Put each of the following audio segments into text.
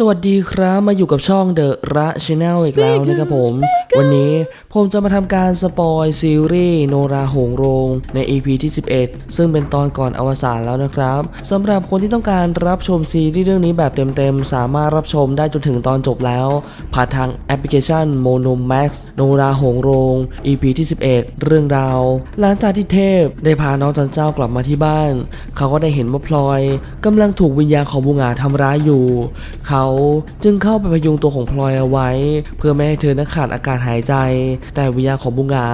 สวัสดีครับมาอยู่กับช่องเดอะระชแนลอีกแล้วนะครับผม วันนี้ผมจะมาทำการสปอยซีรีส์โนราโหงโรงใน EP ที่ 11 ซึ่งเป็นตอนก่อนอวสานแล้วนะครับสำหรับคนที่ต้องการรับชมซีรีส์เรื่องนี้แบบเต็มๆ สามารถรับชมได้จนถึงตอนจบแล้ว ผ่านทางแอปพลิเคชัน Mono Max โนราโหงโรง EP ที่ 11 เรื่องราวหลังจากที่เทพได้พาน้องจันเจ้ากลับมาที่บ้าน เขาก็ได้เห็นว่าพลอยกำลังถูกวิญญาณของบุงาทำร้ายอยู่เขาจึงเข้าไปพยุงตัวของพลอยเอาไว้ เพื่อไม่ให้เธอนั้นขาดอากาศหายใจ แต่วิญญาณของบุงา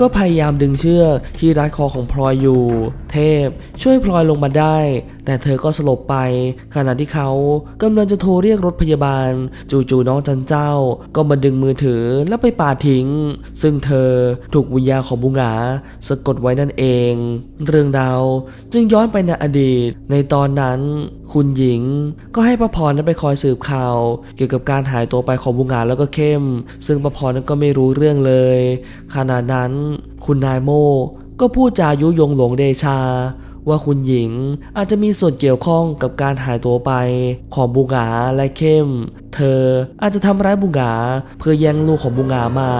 ก็พยายามดึงเชือกที่รัดคอของพลอยอยู่ เทพช่วยพลอยลงมาได้ แต่เธอก็สลบไป ขณะที่เขากำลังจะโทรเรียกรถพยาบาล จู่ๆน้องจันเจ้า ก็มาดึงมือถือแล้วไปปาทิ้ง ซึ่งเธอถูกวิญญาณของบุงาสะกดไว้นั่นเอง เรื่องราวจึงย้อนไปในอดีต ในตอนนั้น คุณหญิงก็ให้ประพรนั้นไปคอยสืบข่าว เกี่ยวกับการหายตัวไปของบุงาแล้วก็เข้ม ซึ่งประพรนั้นก็ไม่รู้เรื่องเลย ขณะนั้น คุณนายโมก็พูดจายุยงหลงเดชา ว่าคุณหญิงอาจจะมีส่วนเกี่ยวข้องกับการหายตัวไปของบุงาและเข้ม เธออาจจะทำร้ายบุงาเพื่อแย่งลูกของบุงามา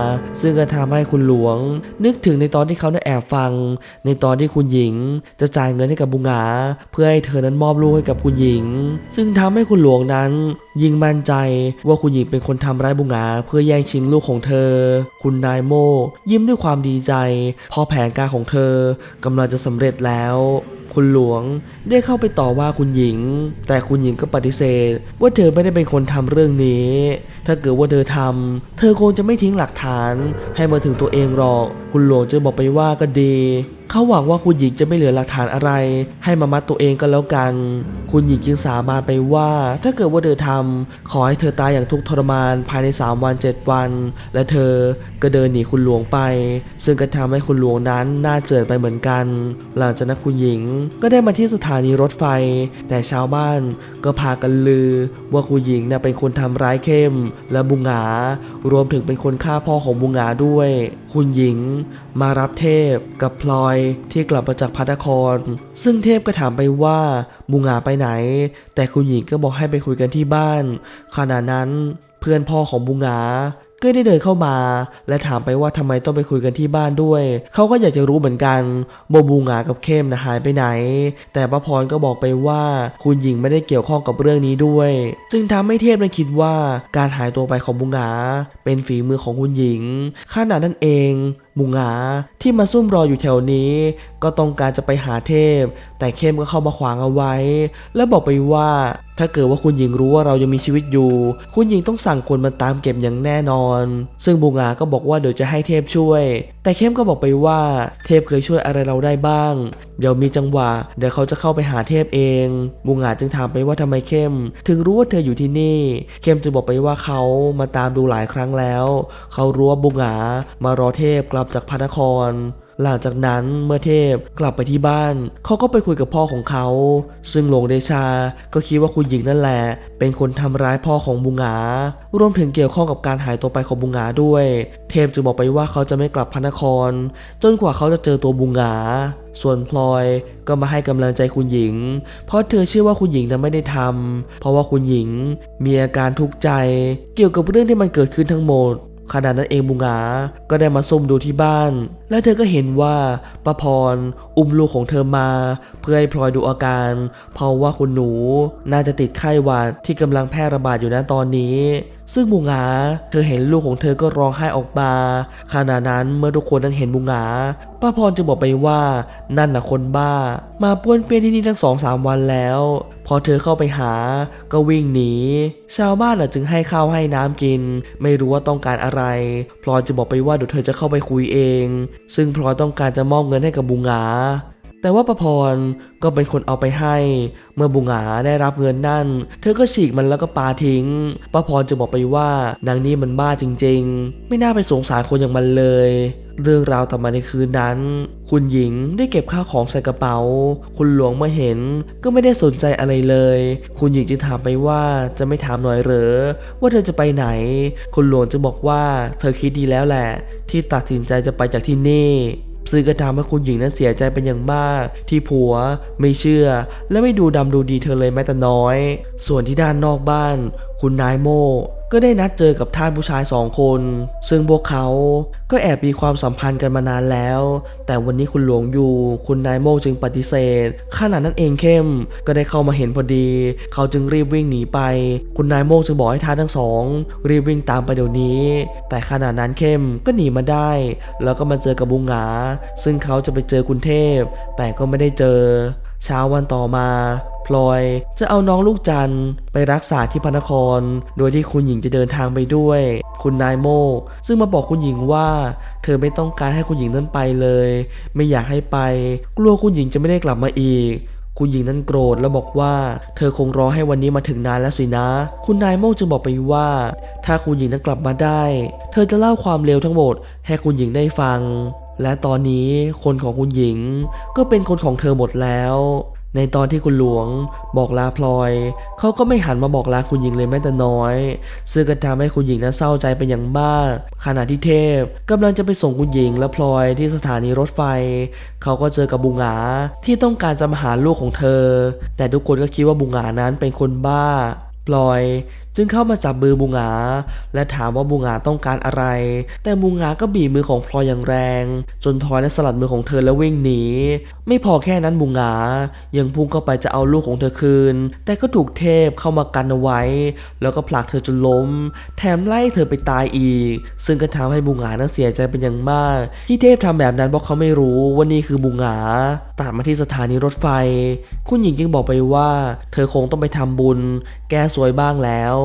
ซึ่งก็ทำให้คุณหลวง นึกถึงในตอนที่เขาได้แอบฟัง ในตอนที่คุณหญิงจะจ่ายเงินให้กับบุงาเพื่อให้เธอนั้นมอบลูกให้กับคุณหญิง ซึ่งทำให้คุณหลวงนั้น ยิ่งมั่นใจว่าคุณหญิงเป็นคนทำร้ายบุงาเพื่อแย่งชิงลูกของเธอ คุณนายโม ยิ้มด้วยความดีใจ พอแผนการของเธอกำลังจะสำเร็จแล้ว คุณหลวงได้เข้าไปต่อว่าคุณหญิง แต่คุณหญิงก็ปฏิเสธ ว่าเธอไม่ได้เป็นคนทำเรื่องนี้ ถ้าเกิดว่าเธอทำเธอคงจะไม่ทิ้งหลักฐาน ให้มาถึงตัวเองหรอก คุณหลวงจึงบอกไปว่าก็ดี เขาหวังว่าคุณหญิงจะไม่เหลือหลักฐานอะไร ให้มามัดตัวเองก็แล้วกัน คุณหญิงจึงสาบานไปว่า ถ้าเกิดว่าเธอทำขอให้เธอตายอย่างทุกข์ทรมานภายใน 3 วัน 7 วัน และเธอก็เดินหนีคุณหลวงไป ซึ่งก็ทำให้คุณหลวงนั้นน่าเจิดไปเหมือนกัน หลังจากนั้นคุณหญิงก็ได้มาที่สถานีรถไฟ แต่ชาวบ้านก็พากันลือ ว่าคุณหญิงน่ะเป็นคนทำร้ายเข้ม และบุงหารวมถึงเป็นคนฆ่าพ่อของบุงหาด้วย คุณหญิงมารับเทพกับพลอยที่กลับมาจากพัทคร ซึ่งเทพก็ถามไปว่าบุงาไปไหน แต่คุณหญิงก็บอกให้ไปคุยกันที่บ้าน ขณะนั้นเพื่อนพ่อของบุงาก็ได้เดินเข้ามา และถามไปว่าทำไมต้องไปคุยกันที่บ้านด้วย เขาก็อยากจะรู้เหมือนกันโบบูงากับเข้มนะหายไปไหน แต่ป้าพรก็บอกไปว่าคุณหญิงไม่ได้เกี่ยวข้องกับเรื่องนี้ด้วย จึงทำให้เทพนั้นคิดว่าการหายตัวไปของบุงาเป็นฝีมือของคุณหญิงขณะนั้นเอง บุงาที่มาซุ่มรออยู่แถวนี้ ก็ต้องการจะไปหาเทพ แต่เข้มก็เข้ามาขวางเอาไว้ และบอกไปว่า ถ้าเกิดว่าคุณหญิงรู้ว่าเรายังมีชีวิตอยู่ คุณหญิงต้องสั่งคนมาตามเก็บอย่างแน่นอน ซึ่งบุงาก็บอกว่าเดี๋ยวจะให้เทพช่วย แต่เข้มก็บอกไปว่า เทพเคยช่วยอะไรเราได้บ้าง เดี๋ยวมีจังหวะ เดี๋ยวเขาจะเข้าไปหาเทพเอง บุงาจึงถามไปว่าทำไมเข้ม ถึงรู้ว่าเธออยู่ที่นี่ เข้มจึงบอกไปว่าเขามาตามดูหลายครั้งแล้ว เขารู้ว่าบุงามารอเทพกลับจากพระนคร หลังจากนั้นเมื่อเทพกลับไปที่บ้าน เขาก็ไปคุยกับพ่อของเขา ซึ่งหลวงเดชาก็คิดว่าคุณหญิงนั่นแหละ เป็นคนทำร้ายพ่อของบุงารวมถึงเกี่ยวข้องกับการหายตัวไปของบุงาด้วย เทพจึงบอกไปว่าเขาจะไม่กลับพระนคร จนกว่าเขาจะเจอตัวบุงาส่วนพลอยก็มาให้กำลังใจคุณหญิง เพราะเธอเชื่อว่าคุณหญิงนั้นไม่ได้ทำเพราะว่าคุณหญิงมีอาการทุกข์ใจ เกี่ยวกับเรื่องที่มันเกิดขึ้นทั้งหมด ขณะนั้นเองบุงาก็ได้มาซุ่มดูที่บ้าน และเธอก็เห็นว่าป้าพรอุ้มลูกของเธอมา เพื่อให้พลอยดูอาการ เพราะว่าคุณหนูน่าจะติดไข้หวัดที่กำลังแพร่ระบาดอยู่นะตอนนี้ ซึ่งบุงาเธอเห็นลูกของเธอก็ร้องไห้ออกมาขณะนั้นเมื่อทุกคนนั้นเห็นบุงาป้าพรจึงบอกไปว่านั่นน่ะคนบ้า มาป้วนเปี้ยนที่นี่ทั้งสองสามวันแล้ว พอเธอเข้าไปหาก็วิ่งหนี ชาวบ้านน่ะจึงให้ข้าวให้น้ำกิน ไม่รู้ว่าต้องการอะไร พลอยจะบอกไปว่าเดี๋ยวเธอจะเข้าไปคุยเอง ซึ่งพลอยต้องการจะมอบเงินให้กับบุงา แต่ว่าประพรก็เป็นคนเอาไปให้ เมื่อบุงหาได้รับเงินนั่น เธอก็ฉีกมันแล้วก็ปาทิ้งป้าพรจะบอกไปว่านางนี่มันบ้าจริง ๆ ไม่น่าไปสงสารคนอย่างมันเลย เรื่องราวต่อมาในคืนนั้น คุณหญิงได้เก็บข้าวของใส่กระเป๋า คุณหลวงเมื่อเห็นก็ไม่ได้สนใจอะไรเลย คุณหญิงจึงถามไปว่าจะไม่ถามหน่อยเหรอ ว่าเธอจะไปไหน คุณหลวงจะบอกว่าเธอคิดดีแล้วแหละ ที่ตัดสินใจจะไปจากที่นี่ ซึ่งก็ทำให้คุณหญิงนั้นเสียใจเป็นอย่างมาก ที่ผัวไม่เชื่อ และไม่ดูดำดูดีเธอเลยแม้แต่น้อย ส่วนที่ด้านนอกบ้าน คุณนายโม ก็ได้นัดเจอกับท่านผู้ชายสองคน ซึ่งพวกเขาก็แอบมีความสัมพันธ์กันมานานแล้ว แต่วันนี้คุณหลวงอยู่ คุณนายโมจึงปฏิเสธขณะนั้นเองเข้ม ก็ได้เข้ามาเห็นพอดี เขาจึงรีบวิ่งหนีไป คุณนายโมจึงบอกให้ท่านทั้งสอง รีบวิ่งตามไปเดี๋ยวนี้ แต่ขณะนั้นเข้มก็หนีมาได้ แล้วก็มาเจอกับบุงหงาซึ่งเขาจะไปเจอคุณเทพ แต่ก็ไม่ได้เจอ เช้าวันต่อมา พลอยจะเอาน้องลูกจันไปรักษาที่พระนคร โดยที่คุณหญิงจะเดินทางไปด้วย คุณนายโมกซึ่งมาบอกคุณหญิงว่า เธอไม่ต้องการให้คุณหญิงนั้นไปเลย ไม่อยากให้ไป กลัวคุณหญิงจะไม่ได้กลับมาอีกคุณหญิงนั้นโกรธแล้วบอกว่า เธอคงรอให้วันนี้มาถึงนานแล้วสินะ คุณนายโมกจึงบอกไปว่า ถ้าคุณหญิงนั้นกลับมาได้ เธอจะเล่าความเลวทั้งหมดให้คุณหญิงได้ฟัง และตอนนี้คนของคุณหญิงก็เป็นคนของเธอหมดแล้ว ในตอนที่คุณหลวงบอกลาพลอย เขาก็ไม่หันมาบอกลาคุณหญิงเลยแม้แต่น้อย ซึ่งก็ทำให้คุณหญิงนั้นเศร้าใจเป็นอย่างมาก ขณะที่เทพกำลังจะไปส่งคุณหญิงและพลอยที่สถานีรถไฟ เขาก็เจอกับบุงหาที่ต้องการจะมาหาลูกของเธอ แต่ทุกคนก็คิดว่าบุงหงานั้นเป็นคนบ้า พลอยจึงเข้ามาจับมือบุงา และถามว่าบุงาต้องการอะไร แต่บุงาก็บีบมือของพลอยอย่างแรง จนพลอยนั้นสลัดมือของเธอแล้ววิ่งหนี ไม่พอแค่นั้นบุงา ยังพุ่งเข้าไปจะเอาลูกของเธอคืน แต่ก็ถูกเทพเข้ามากันเอาไว้ แล้วก็ผลักเธอจนล้ม แถมไล่เธอไปตายอีก ซึ่งก็ทำให้บุงานั้นเสียใจเป็นอย่างมาก ที่เทพทำแบบนั้นเพราะเขาไม่รู้ว่านี่คือบุงาตัดมาที่สถานีรถไฟ คุณหญิงจึงบอกไปว่า เธอคงต้องไปทำบุญ แก้สวยบ้างแล้ว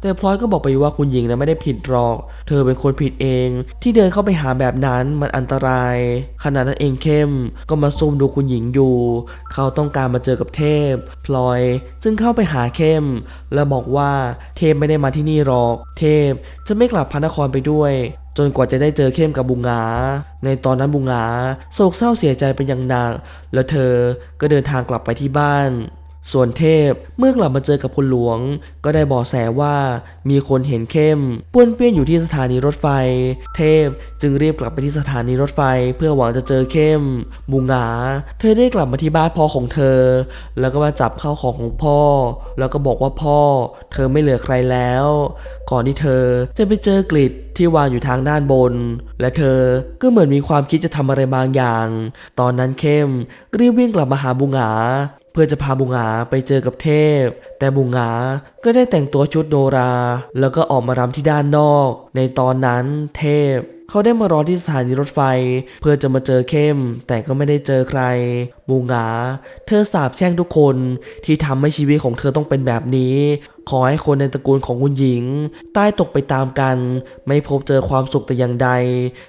แต่พลอยก็บอกไปว่าคุณหญิงนะไม่ได้ผิดหรอก เธอเป็นคนผิดเอง ที่เดินเข้าไปหาแบบนั้นมันอันตราย ขณะนั้นเองเข้มก็มาซุ่มดูคุณหญิงอยู่ เขาต้องการมาเจอกับเทพ พลอยจึงเข้าไปหาเข้ม แล้วบอกว่าเทพไม่ได้มาที่นี่หรอก เทพจะไม่กลับพระนครไปด้วยจนกว่าจะได้เจอเข้มกับบุงหา ในตอนนั้นบุงหงาโศกเศร้าเสียใจเป็นอย่างหนัก แล้วเธอก็เดินทางกลับไปที่บ้าน ส่วนเทพเมื่อกลับมาเจอกับคุณหลวง ก็ได้บอกแสว่ามีคนเห็นเข้มป้วนเปี้ยนอยู่ที่สถานีรถไฟ เทพจึงรีบกลับไปที่สถานีรถไฟ เพื่อหวังจะเจอเข้ม บุงหงาเธอได้กลับมาที่บ้านพ่อของเธอ แล้วก็มาจับข้าวของของพ่อ แล้วก็บอกว่าพ่อ เธอไม่เหลือใครแล้ว ก่อนที่เธอจะไปเจอกลิดที่วางอยู่ทางด้านบน และเธอก็เหมือนมีความคิดจะทำอะไรบางอย่าง ตอนนั้นเข้มรีบวิ่งกลับมาหาบุงหา เพื่อจะพาบุงหาไปเจอกับเทพ แต่บุงหงาก็ได้แต่งตัวชุดโนรา แล้วก็ออกมารำที่ด้านนอก ในตอนนั้นเทพเขาได้มารอที่สถานีรถไฟ เพื่อจะมาเจอเข้ม แต่ก็ไม่ได้เจอใคร บูงา เธอสาบแช่งทุกคนที่ทำให้ชีวิตของเธอต้องเป็นแบบนี้ ขอให้คนในตระกูลของคุณหญิง ใต้ตกไปตามกัน ไม่พบเจอความสุขแต่อย่างใด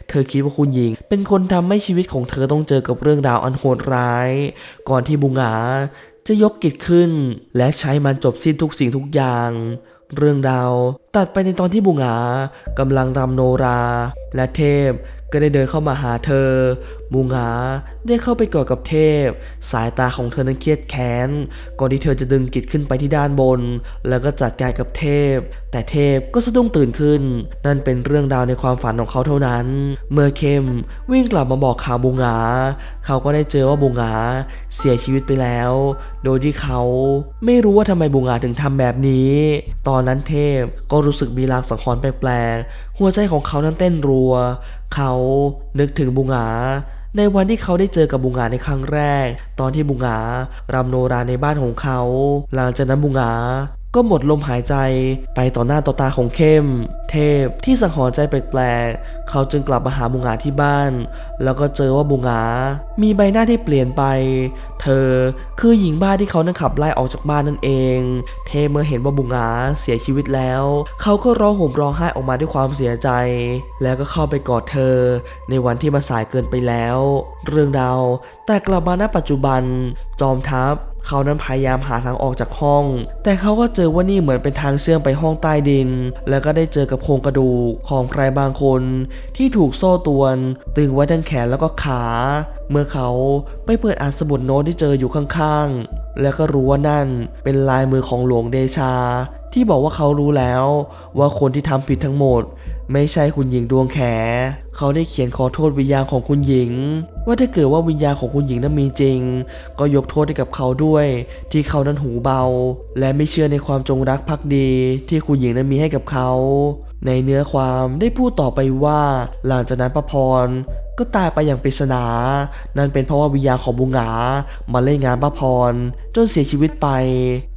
เธอคิดว่าคุณหญิง เป็นคนทำให้ชีวิตของเธอต้องเจอกับเรื่องราวอันโหดร้าย ก่อนที่บุงาจะยกกิจขึ้น และใช้มันจบสิ้นทุกสิ่งทุกอย่าง เรื่องราว ตัดไปในตอนที่บุงหากำลังรำโนรา และเทพก็ได้เดินเข้ามาหาเธอ บุงหาได้เข้าไปกอดกับเทพ สายตาของเธอนั้นเครียดแค้น ก่อนที่เธอจะดึงกิจขึ้นไปที่ด้านบน แล้วก็จัดการกับเทพ แต่เทพก็สะดุ้งตื่นขึ้น นั่นเป็นเรื่องราวในความฝันของเขาเท่านั้น เมื่อเข้มวิ่งกลับมาบอกข่าวบุงหาเขาก็ได้เจอว่าบุงหาเสียชีวิตไปแล้ว โดยที่เขาไม่รู้ว่าทำไมบุงหาถึงทำแบบนี้ ตอนนั้นเทพก็รู้สึกมีลางสังหรณ์แปลกๆ หัวใจของเขานั้นเต้นรัว เขานึกถึงบุงหา ในวันที่เขาได้เจอกับบุงหาในครั้งแรก ตอนที่บุงหารำโนราในบ้านของเขา หลังจากนั้นบุงหา ก็หมดลมหายใจไปต่อหน้าต่อตาของเข้ม เทพที่สังหรณ์ใจแปลกๆเขาจึงกลับมาหาบุงาที่บ้าน แล้วก็เจอว่าบุงา มีใบหน้าที่เปลี่ยนไป เธอคือหญิงบ้าที่เขานั้นขับไล่ออกจากบ้านนั่นเอง เทพเมื่อเห็นว่าบุงาเสียชีวิตแล้ว เขาก็ร้องห่มร้องไห้ออกมาด้วยความเสียใจ แล้วก็เข้าไปกอดเธอ ในวันที่มาสายเกินไปแล้ว เรื่องราวแต่กลับมาณปัจจุบัน จอมทัพ เขานั้นพยายามหาทางออกจากห้อง แต่เขาก็เจอว่านี่เหมือนเป็นทางเชื่อมไปห้องใต้ดิน แล้วก็ได้เจอกับโครงกระดูกของใครบางคนที่ถูกโซ่ตวน ตึงไว้ทั้งแขนแล้วก็ขา เมื่อเขาไปเปิดอ่านสมุดโน้ตที่เจออยู่ข้างๆ แล้วก็รู้ว่านั่นเป็นลายมือของหลวงเดชา ที่บอกว่าเขารู้แล้วว่าคนที่ทำผิดทั้งหมด ไม่ใช่คุณหญิงดวงแข เขาได้เขียนขอโทษวิญญาณของคุณหญิง ว่าถ้าเกิดว่าวิญญาณของคุณหญิงนั้นมีจริง ก็ยกโทษให้กับเขาด้วย ที่เขานั้นหูเบา และไม่เชื่อในความจงรักภักดี ที่คุณหญิงนั้นมีให้กับเขา ในเนื้อความได้พูดต่อไปว่า หลังจากนั้นประพร ก็ตายไปอย่างปริศนา นั่นเป็นเพราะว่าวิญญาณของบุงหงามาเล่นงานป้าพร จนเสียชีวิตไป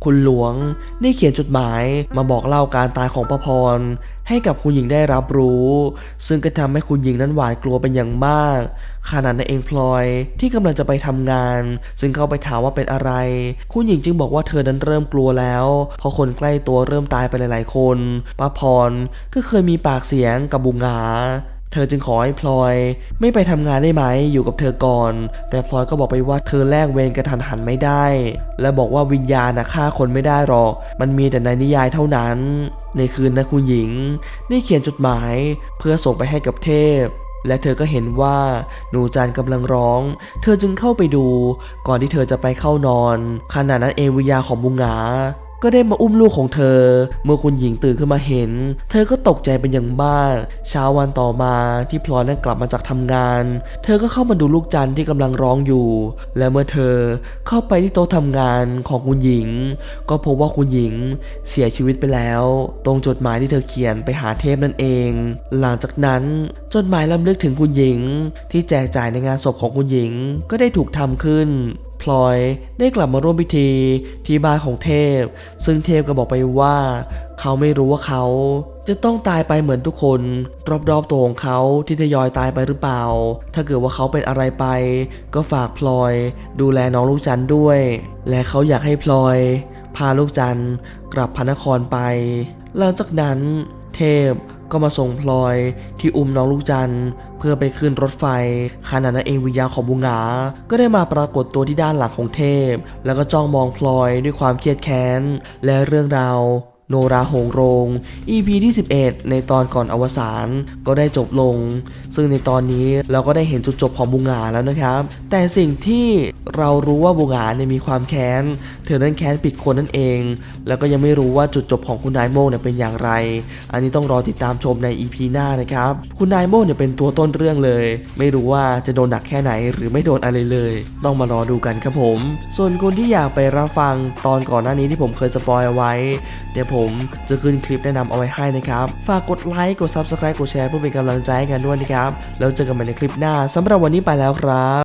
คุณหลวงได้เขียนจดหมายมาบอกเล่าการตายของป้าพร ให้กับคุณหญิงได้รับรู้ ซึ่งก็ทำให้คุณหญิงนั้นหวาดกลัวเป็นอย่างมากขณะนั้นเองพลอยที่กำลังจะไปทำงาน ซึ่งเข้าไปถามว่าเป็นอะไร คุณหญิงจึงบอกว่าเธอนั้นเริ่มกลัวแล้ว เพราะคนใกล้ตัวเริ่มตายไปหลาย ๆ คนป้าพรก็เคยมีปากเสียงกับบุงหงา เธอจึงขอให้พลอย ไม่ไปทำงานได้ไหมอยู่กับเธอก่อน แต่พลอยก็บอกไปว่าเธอแลกเวรกระทันหันไม่ได้ และบอกว่าวิญญาณนะฆ่าคนไม่ได้หรอก มันมีแต่ในนิยายเท่านั้น ในคืนนะคุณหญิง ได้เขียนจดหมายเพื่อส่งไปให้กับเทพและเธอก็เห็นว่าหนูจันกำลังร้อง เธอจึงเข้าไปดู ก่อนที่เธอจะไปเข้านอน ขณะนั้นเองวิญญาของบุงหงา ก็ได้มาอุ้มลูกของเธอ เมื่อคุณหญิงตื่นขึ้นมาเห็น เธอก็ตกใจเป็นอย่างมาก เช้าวันต่อมาที่พลอยนั้นกลับมาจากทำงาน เธอก็เข้ามาดูลูกจันทร์ที่กำลังร้องอยู่ และเมื่อเธอเข้าไปที่โต๊ะทำงานของคุณหญิง ก็พบว่าคุณหญิงเสียชีวิตไปแล้ว ตรงจดหมายที่เธอเขียนไปหาเทพนั่นเอง หลังจากนั้นจดหมายลำลึกถึงคุณหญิง ที่แจกจ่ายในงานศพของคุณหญิงก็ได้ถูกทำขึ้น พลอยได้กลับมาร่วมพิธีที่บ้านของเทพ ซึ่งเทพก็บอกไปว่า เขาไม่รู้ว่าเขาจะต้องตายไปเหมือนทุกคน รอบๆตัวของเขาที่ทยอยตายไปหรือเปล่า ถ้าเกิดว่าเขาเป็นอะไรไป ก็ฝากพลอย ดูแลน้องลูกจันด้วย และเขาอยากให้พลอย พาลูกจันกลับพระนครไป หลังจากนั้น เทพ ก็มาส่งพลอยที่อุ้มน้องลูกจันทร์เพื่อไปขึ้นรถไฟขณะนั้นเองวิญญาณของบุงหา ก็ได้มาปรากฏตัวที่ด้านหลังของเทพ แล้วก็จ้องมองพลอยด้วยความเครียดแค้นและเรื่องราว โนราโหงโรง EP ที่ 11 ในตอนก่อนอวสานก็ได้จบลง ซึ่งในตอนนี้เราก็ได้เห็นจุดจบของบุงหาแล้วนะครับ แต่สิ่งที่เรารู้ว่าบุงหาเนี่ยมีความแค้น เธอนั้นแค้นปิดคนนั่นเอง แล้วก็ยังไม่รู้ว่าจุดจบของคุณนายโมงเนี่ยเป็นอย่างไร อันนี้ต้องรอติดตามชมใน EP หน้านะครับ คุณนายโมงเนี่ยเป็นตัวต้นเรื่องเลย ไม่รู้ว่าจะโดนหนักแค่ไหนหรือไม่โดนอะไรเลย ต้องมารอดูกันครับผม ส่วนคนที่อยากไปรับฟังตอนก่อนหน้านี้ที่ผมเคยสปอยเอาไว้ เดี๋ยวผมจะขึ้นคลิปแนะนำเอาไว้ให้นะครับ ฝากกดไลค์กด Subscribe กดแชร์เพื่อเป็นกำลังใจให้กันด้วยนะครับ แล้วเจอกันใหม่ในคลิปหน้าสำหรับวันนี้ไปแล้วครับ